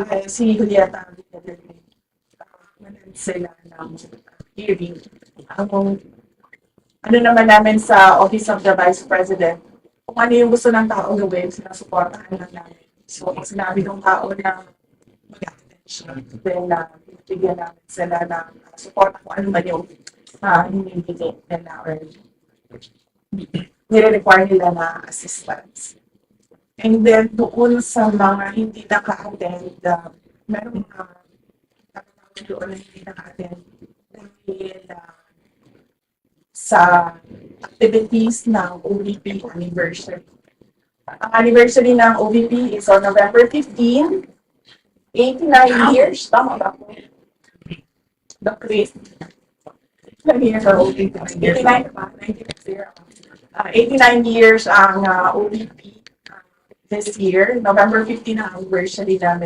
uh, si Julieta. Uh, sila ng hearing. Ang ano naman namin sa Office of the Vice President, kung ano yung gusto ng tao gawin, sinusuportahan lang namin. So, sinabi ng tao na mag-attend siya, then uh, bigyan namin sila ng uh, support kung ano man yung uh, hinihigit nila or nire-require nila na assistance. And then, doon sa mga hindi naka-attend, uh, meron mga uh, doon na hindi naka-attend dahil uh, sa activities ng OVP anniversary. Ang anniversary ng OVP is on November 15, 89 years, tama ba po? The Chris. Ilang years ang OVP? 89 ba? 19 Uh, 89 years ang uh, OVP uh, this year. November 15 ang anniversary namin.